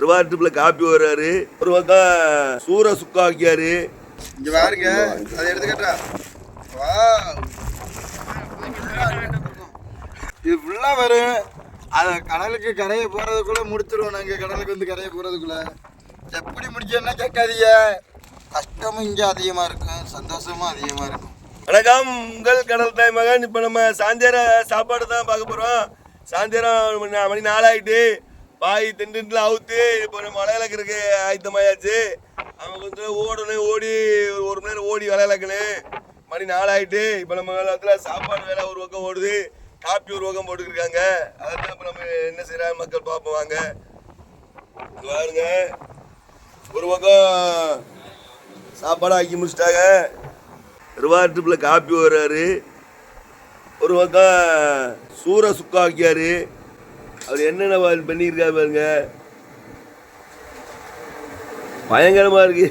திருவாரூட்டுல copy வர்றாரு. ஒரு பக்கம் சூர சுக்கா வைக்காரு இங்க பாருங்க அதை எடுத்துக்கிட்டா ஃபுல்லா வரும். அத கடலுக்கு கரையை போறதுக்குள்ள முடிச்சிருவோம் நாங்க. கடலுக்கு வந்து கரையை போறதுக்குள்ள. எப்படி முடிக்கணும்னா கேட்காதீங்க. கஷ்டமும் இங்க அதிகமா இருக்கும். சந்தோஷமும் அதிகமா இருக்கும். வணக்கம். உங்கள் கடல் தாய் மகன். இப்போ நம்ம சாயந்தரம் சாப்பாடு தான் பார்க்க போகிறோம் சாயந்தரம் மணி மணி நாலாயிட்டு. பாய் திண்டுல அவுத்து இப்போ நம்ம வலை ஆயத்தமாயாச்சு. அவங்க கொஞ்சம் ஓடணும் ஓடி ஒரு ஒரு மணி நேரம் ஓடி வலை இலக்கணும் மணி நாலாயிட்டு இப்போ நம்ம காலத்தில் சாப்பாடு வேலை ஒரு பக்கம் ஓடுது காப்பி ஒரு பக்கம் போட்டுக்கிருக்காங்க. அதான் இப்போ நம்ம என்ன செய்கிறாங்க மக்கள் பார்ப்போம் வாங்க. பாருங்க. ஒரு பக்கம் சாப்பாடு ஆக்கி முடிச்சிட்டாங்க. திருவாரூட்டுல காப்பி வர்றாரு. ஒரு பக்கம் சூற சுக்கா அவர் என்னென்ன பண்ணியிருக்காரு பாருங்க. பயங்கரமாக இருக்கு.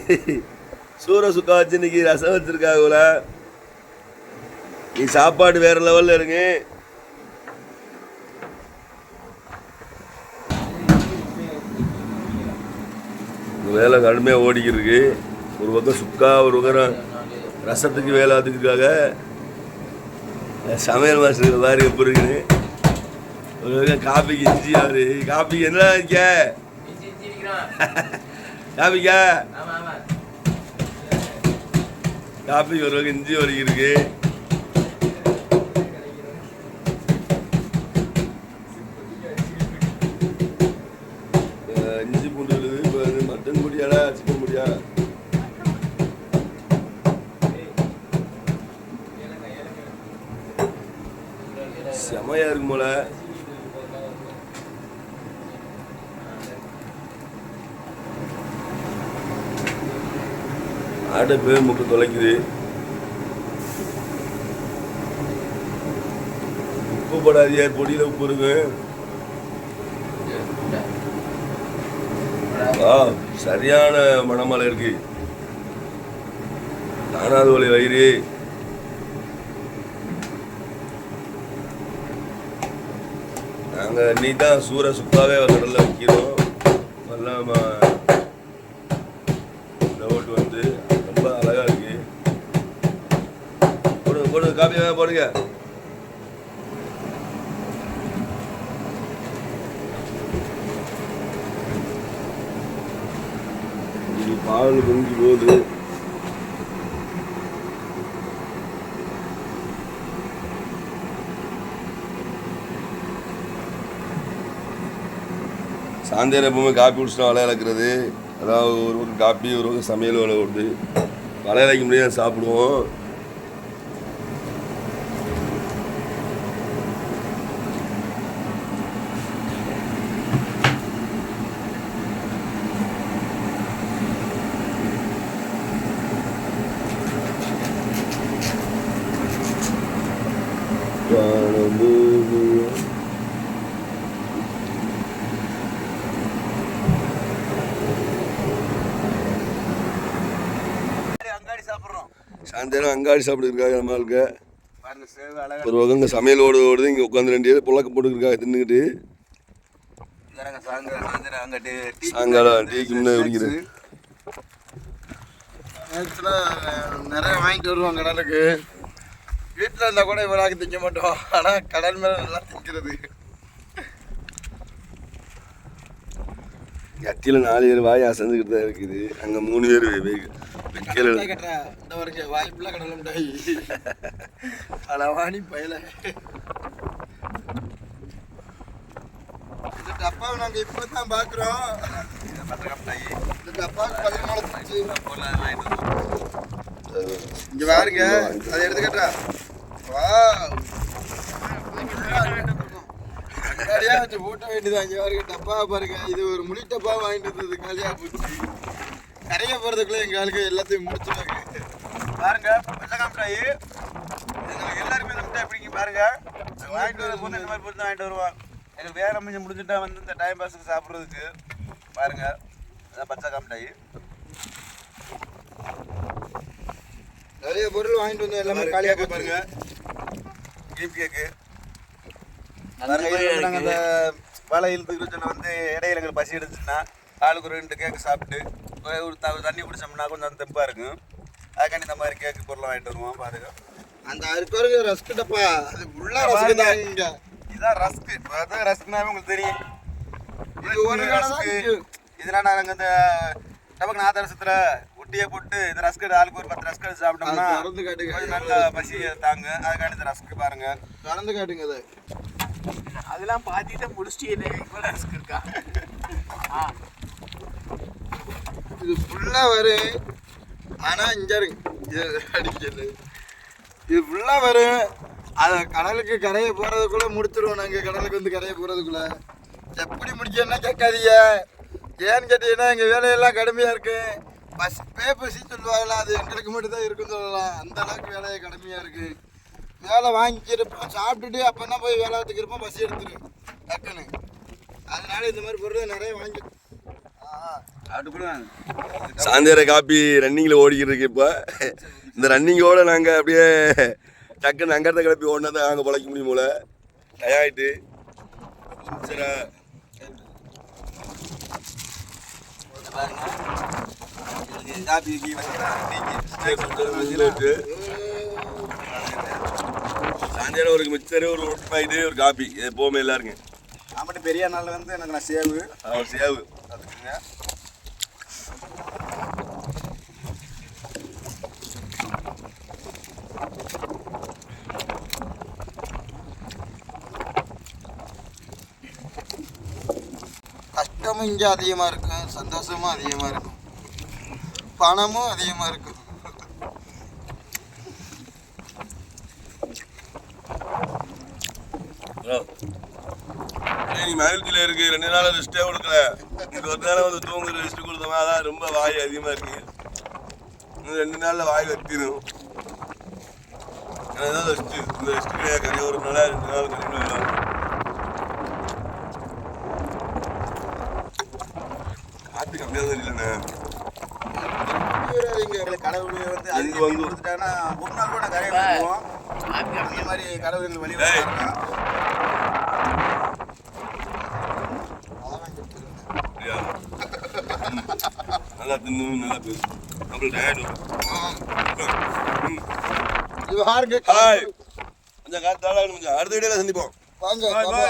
சூர சுக்கா வச்சு இன்னைக்கு ரசம் வச்சுருக்காங்கள போல. நீ சாப்பாடு வேற லெவலில் இருக்கு. வேலை கடுமையாக ஓடிக்கிட்டு இருக்கு. ஒரு பக்கம் சுக்கா ஒரு பக்கம் ரசத்துக்கு வேலை அதுக்காக சமையல் மாஸ்டர் மாதிரி எப்படி இருக்குது? ஒரு காப்பிக்கு இஞ்சி அவரு. காப்பிக்கு என்ன இருக்க காப்பிக்கா? காப்பிக்கு ஒரு பக்கம் இஞ்சி வரைக்கும் இருக்கு. இஞ்சி பூண்டு விழுது இப்போ மட்டன் முடியாடா சிக்கன் முடியா செமையா இருக்கும் போல. ஆடை பேர் தொலைக்குது. உப்பு போடாதியா பொடியில் உப்பு இருக்கு. ஆ சரியான மணமலை இருக்கு. தானாது வழி வயிறு. நாங்கள் நீ தான் சூர சுப்பாவே கடலில் வைக்கிறோம். எல்லாம் இந்த ஓட்டு வந்து ரொம்ப அழகா இருக்கு போடுங்க போடுங்க காப்பி வேணா போடுங்க பால் பொங்கி போகுது சாயந்தரம் எப்பவுமே காப்பி குடிச்சிட்டு வலை இழக்கிறது. அதாவது ஒரு பக்கம் காப்பி ஒரு பக்கம் சமையல் வலை உண்டு வலை இழைக்க முடியாது சாப்பிடுவோம். சாயந்தரம் அங்காடி சாப்பிட்டுருக்காங்க நம்மளுக்கு ஒரு சமையல் ஓடு ஓடுது இங்கே உட்காந்து ரெண்டு பேர் புழக்க போட்டுருக்காங்க தின்னுக்கிட்டு. சாயங்காலம் டீக்கு முன்னே குடிக்கிறது நிறைய வாங்கிட்டு வருவோம் கடலுக்கு. வீட்டில் இருந்தால் கூட இவ்வளோ திங்க மாட்டோம். ஆனால் கடல் மேலே நல்லா திங்கிறது. கத்தியில் நாலு பேர் வாய் அசந்துக்கிட்டு தான் இருக்குது. அங்கே மூணு பேர் இந்த வரைக்கும் வாய்ப்புல கடல் மிட்டாய் அளவாணி பயல. இந்த டப்பாவை நாங்கள் இப்போ தான் பார்க்குறோம் இந்த டப்பாவுக்கு பதினாலு இங்க பாருங்க அதை எடுத்துக்கிட்டா கடையா வச்சு போட்ட வேண்டியதான் இங்க பாருங்க டப்பா பாருங்க இது ஒரு முடி டப்பா வாங்கிட்டு வந்தது காலியாக போச்சு கரைய போறதுக்குள்ள எங்கள் ஆளுக்கு எல்லாத்தையும் முடிச்சுட்டாங்க பாருங்க வெள்ளக்காம் மிட்டாய் எங்களுக்கு எல்லாருமே இந்த மிட்டாய் பிடிக்கும் பாருங்க வாங்கிட்டு வர போது இந்த மாதிரி போட்டு தான் வாங்கிட்டு வருவோம் எங்களுக்கு வேலை அமைஞ்சு முடிஞ்சுட்டா வந்து இந்த டைம் பாஸுக்கு சாப்பிட்றதுக்கு பாருங்க இதான் பச்சை காமிட்டாய் நிறைய பொருள் வாங்கிட்டு வந்து எல்லாமே காலியாக பாருங்க நாங்க அந்த வலை இழுத்துக்கிட்டு வந்து இடையில எங்களுக்கு பசி எடுத்துச்சுன்னா ஆளுக்கு ஒரு ரெண்டு கேக்கு சாப்பிட்டு ஒரு தண்ணி குடிச்சோம்னா கொஞ்சம் தெம்பா இருக்கும். அதுக்காண்டி இந்த மாதிரி கேக்கு பொருளை வாங்கிட்டு வருவோம் பாருங்க. அந்த அறுக்கொருக்கு ரஸ்க் டப்பா. அது உள்ள ரஸ்க் தான் இங்க. இதான் ரஸ்க் அதான் ரஸ்க்னாவே உங்களுக்கு தெரியும். இது ஒரு இருக்கு. இதெல்லாம் நாங்கள் இந்த டபக்கு நாதரசத்தில் ஒட்டியே போட்டு இந்த ரஸ்க் ஆளுக்கு ஒரு பத்து ரஸ்க் எடுத்து சாப்பிட்டோம்னா திறந்து காட்டுங்க. நல்ல பசி தாங்க. அதுக்காண்டி இந்த ரஸ்க் பாருங்க. கலந்து காட்டுங்க அதை அதெல்லாம் பாத்திட்டு முடிச்சிட்டே இவ்வளோ ரிஸ்க் இருக்கா? ஆ. இது ஃபுல்லா வரும் ஆனா இங்க இருக்கு இது அடிக்கல இது ஃபுல்லா வரும் அத கடலுக்கு கரையை போறதுக்குள்ள முடிச்சிருவோம் நாங்க. கடலுக்கு வந்து கரையை போறதுக்குள்ள. எப்படி முடிக்கணும்னா கேட்காதீங்க. ஏன்னு கேட்டீங்கன்னா எங்க வேலையெல்லாம் கடுமையா இருக்கு. பஸ் பே பசி சொல்லுவாங்களா அது எங்களுக்கு மட்டும் தான் இருக்குன்னு சொல்லலாம். அந்த அளவுக்கு வேலையை கடுமையா இருக்கு. வேலை வாங்கிக்கிறப்போ சாப்பிட்டுட்டு அப்போ தான் போய் வேலை எடுத்துக்கிறப்போ பசி எடுத்துரு. டக்குன்னு. அதனால இந்த மாதிரி பொருள் நிறைய வாங்கி சாயந்தர காப்பி ரன்னிங்கில் ஓடிக்கிட்டு இருக்கு இப்போ. இந்த ரன்னிங்கோட நாங்கள் அப்படியே டக்குன்னு அங்கேருந்து கிளப்பி ஓடினா தான் நாங்கள் பழைக்க முடியும் போல. டயாயிட்டு சரி. சாயந்தரம் ஒரு மிக்சரு ஒரு பாக்கெட்டு ஒரு இது எப்போவுமே எல்லாருங்க ஆமாட்டி பெரிய நாள் வந்து எனக்கு நான் சேவு. அவர் சேவு. அதுக்குங்க. கஷ்டமும் இங்கே அதிகமாக இருக்கும் சந்தோஷமும் அதிகமாக இருக்கும். பணமும் அதிகமாக இருக்கும் நீ மகிழ்ச்சியில் இருக்கு. ரெண்டு நாள் ரெஸ்ட்டே கொடுக்கல. இது ஒரு நாள் வந்து தூங்குற ரெஸ்ட் கொடுத்தோமா அதான் ரொம்ப வாய் அதிகமாக இருக்கு. இன்னும் ரெண்டு நாளில் வாய் வத்திடும் ஏன்னா ரெஸ்ட் இந்த ரெஸ்ட்டுக்கு கறி ஒரு நாள் ரெண்டு நாள் கறி காற்று கம்மியாக தான் இல்லைண்ணே. எங்களுக்கு கடவுள் வந்து எங்க அதிகம் வந்து- கொடுத்துட்டாங்கன்னா ஒரு நாள் கூட கரையை அந்த மாதிரி கடவுள் எங்களுக்கு வழி. நல்லா தின்னு நல்லா பேசு அப்புறம் டயர்ட். கொஞ்சம் காத்தால கொஞ்சம் அடுத்த வீடியோவில் சந்திப்போம். வாங்க.